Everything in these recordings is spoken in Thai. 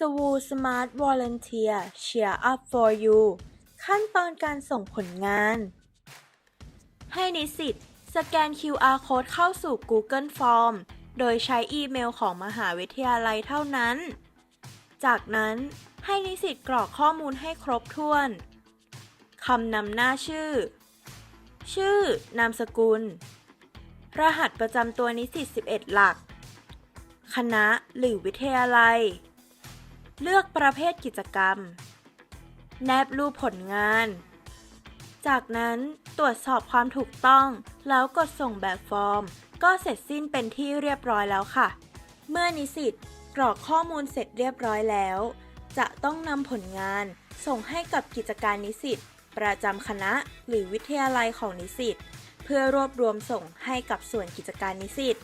สวูสมาร์ทวอลเนเทียเชียร์อัพ for you ขั้นตอนการส่งผลงาน ให้นิสิตสแกน QR code เข้าสู่ Google Form โดยใช้อีเมลของมหาวิทยาลัยเท่านั้น จากนั้นให้นิสิตกรอกข้อมูลให้ครบถ้วน คำนำหน้าชื่อ ชื่อ นามสกุล รหัสประจำตัวนิสิต 11 หลัก คณะหรือวิทยาลัย เลือกประเภทกิจกรรม แนบรูปผลงาน จากนั้นตรวจสอบความถูกต้อง แล้วกดส่งแบบฟอร์ม ก็เสร็จสิ้นเป็นที่เรียบร้อยแล้วค่ะ เมื่อนิสิตกรอกข้อมูลเสร็จเรียบร้อยแล้ว จะต้องนำผลงาน ส่งให้กับกิจการนิสิตประจำคณะหรือวิทยาลัยของนิสิตเพื่อรวบรวมส่งให้กับส่วนกิจการนิสิต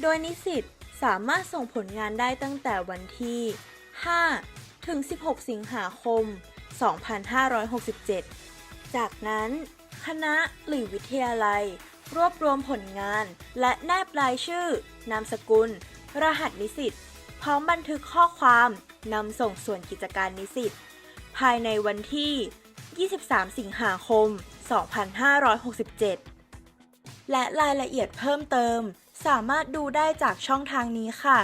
โดยนิสิตสามารถส่งผลงานได้ตั้งแต่วันที่ 5 ถึง 16 สิงหาคม 2567 จากนั้น คณะหรือวิทยาลัย รวบรวมผลงานและแนบรายชื่อ นามสกุล รหัสนิสิต พร้อมบันทึกข้อความนำส่งส่วนกิจการนิสิต ภายในวันที่ 23 สิงหาคม 2567 และรายละเอียดเพิ่มเติม สามารถดูได้จากช่องทางนี้ค่ะ